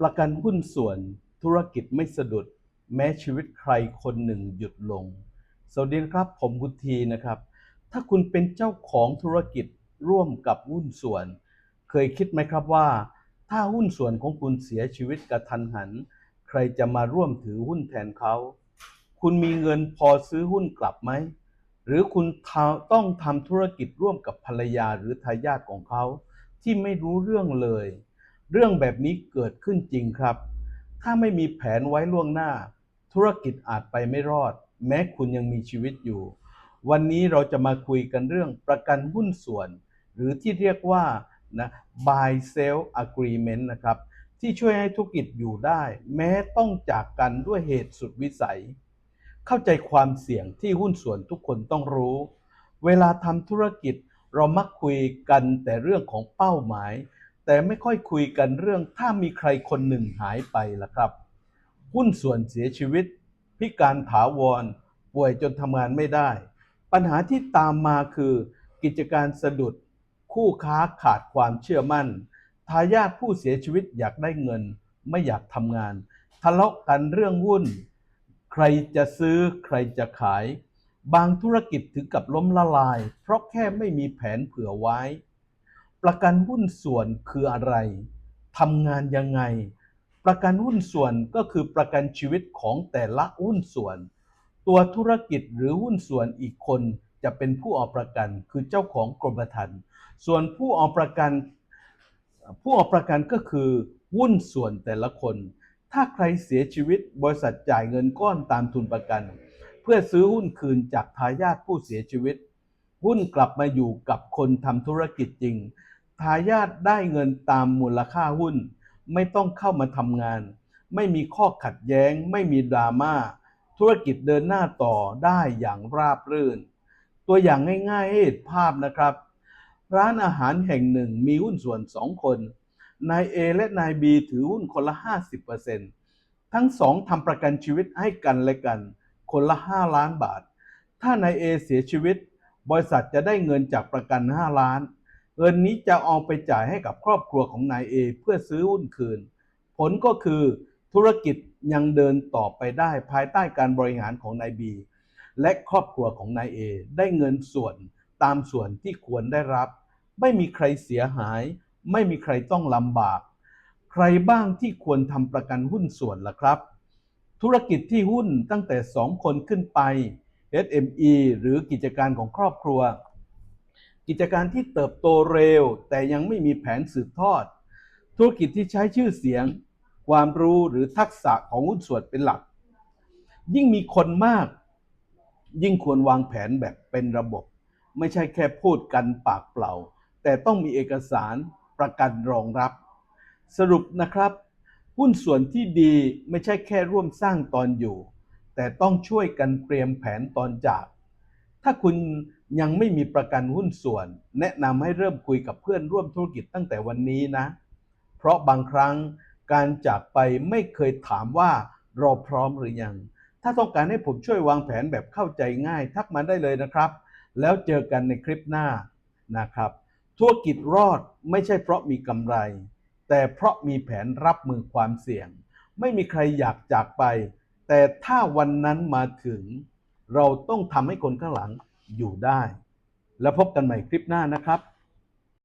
ประกันหุ้นส่วนธุรกิจไม่สะดุด แม้ชีวิตใครคนหนึ่งหยุดลง สวัสดีครับ ผมคุทีนะครับ ถ้าคุณเป็นเจ้าของธุรกิจร่วมกับหุ้นส่วน เคยคิดไหมครับว่า ถ้าหุ้นส่วนของคุณเสียชีวิตกระทันหัน ใครจะมาร่วมถือหุ้นแทนเขา คุณมีเงินพอซื้อหุ้นกลับไหม หรือคุณต้องทำธุรกิจร่วมกับภรรยาหรือทายาทของเขา ที่ไม่รู้เรื่องเลย เรื่องแบบนี้เกิดขึ้นจริงครับ ถ้าไม่มีแผนไว้ล่วงหน้า ธุรกิจอาจไปไม่รอด แม้คุณยังมีชีวิตอยู่ วันนี้เราจะมาคุยกันเรื่องประกันหุ้นส่วน หรือที่เรียกว่านะ buy sell agreement นะครับ ที่ช่วยให้ธุรกิจอยู่ได้ แม้ต้องจากกันด้วยเหตุสุดวิสัย เข้าใจความเสี่ยงที่หุ้นส่วนทุกคนต้องรู้ เวลาทำธุรกิจเรามักคุยกันแต่เรื่องของเป้าหมาย แต่ไม่ค่อยคุยกันเรื่องถ้ามีใครคนหนึ่งหายไปล่ะครับ หุ้นส่วนเสียชีวิต พิการถาวร ป่วยจนทำงานไม่ได้ ปัญหาที่ตามมาคือ กิจการสะดุด คู่ค้าขาดความเชื่อมั่น ทายาทผู้เสียชีวิตอยากได้เงิน ไม่อยากทำงาน ทะเลาะกันเรื่องหุ้น ใครจะซื้อใครจะขาย บางธุรกิจถึงกับล้มละลาย เพราะแค่ไม่มีแผนเผื่อไว้ ประกันหุ้นส่วนคืออะไรทำงานยังไง ประกันหุ้นส่วนก็คือประกันชีวิตของแต่ละหุ้นส่วน ตัวธุรกิจหรือหุ้นส่วนอีกคนจะเป็นผู้เอาประกันคือเจ้าของกรมธรรม์ส่วนผู้เอาประกัน ผู้เอาประกันก็คือหุ้นส่วนแต่ละคน ถ้าใครเสียชีวิตบริษัทจ่ายเงินก้อนตามทุนประกัน เพื่อซื้อหุ้นคืนจากทายาทผู้เสียชีวิต หุ้นกลับมาอยู่กับคนทำธุรกิจจริง ทายาทได้เงินตามมูลค่าหุ้น ไม่ต้องเข้ามาทำงาน ไม่มีข้อขัดแย้ง ไม่มีดราม่า ธุรกิจเดินหน้าต่อได้อย่างราบรื่น ตัวอย่างง่ายๆให้เห็นภาพนะครับ ร้านอาหารแห่งหนึ่งมีหุ้นส่วนสองคน นาย A และนาย B ถือหุ้นคนละ 50%ทั้งสองทำประกันชีวิตให้กันและกัน คนละ 5 ล้านบาท ถ้านาย A เสียชีวิต บริษัทจะได้เงินจากประกัน 5 ล้าน เงินนี้จะเอาไปจ่ายให้กับครอบครัวของนาย A เพื่อซื้อหุ้นคืน ผลก็คือธุรกิจยังเดินต่อไปได้ภายใต้การบริหารของนาย B และครอบครัวของนาย A ได้เงินส่วนตามส่วนที่ควรได้รับ ไม่มีใครเสียหาย ไม่มีใครต้องลำบาก ใครบ้างที่ควรทำประกันหุ้นส่วนล่ะครับ ธุรกิจที่หุ้นตั้งแต่ 2 คนขึ้นไป SME หรือกิจการของครอบครัว กิจการที่เติบโตเร็ว แต่ยังไม่มีแผนสืบทอด ธุรกิจที่ใช้ชื่อเสียง ความรู้หรือทักษะของหุ้นส่วนเป็นหลัก ยิ่งมีคนมาก ยิ่งควรวางแผนแบบเป็นระบบ ไม่ใช่แค่พูดกันปากเปล่า แต่ต้องมีเอกสารประกันรองรับ สรุปนะครับ หุ้นส่วนที่ดีไม่ใช่แค่ร่วมสร้างตอนอยู่ แต่ต้องช่วยกันเตรียมแผนตอนจาก ถ้าคุณยังไม่มีประกันหุ้นส่วน แนะนำให้เริ่มคุยกับเพื่อนร่วมธุรกิจตั้งแต่วันนี้นะ เพราะบางครั้งการจากไปไม่เคยถามว่าเราพร้อมหรือยัง ถ้าต้องการให้ผมช่วยวางแผนแบบเข้าใจง่าย ทักมาได้เลยนะครับ แล้วเจอกันในคลิปหน้านะครับ ธุรกิจรอดไม่ใช่เพราะมีกำไร แต่เพราะมีแผนรับมือความเสี่ยง ไม่มีใครอยากจากไป แต่ถ้าวันนั้นมาถึง เราต้องทำให้คนข้างหลังอยู่ได้ แล้วพบกันใหม่คลิปหน้านะครับ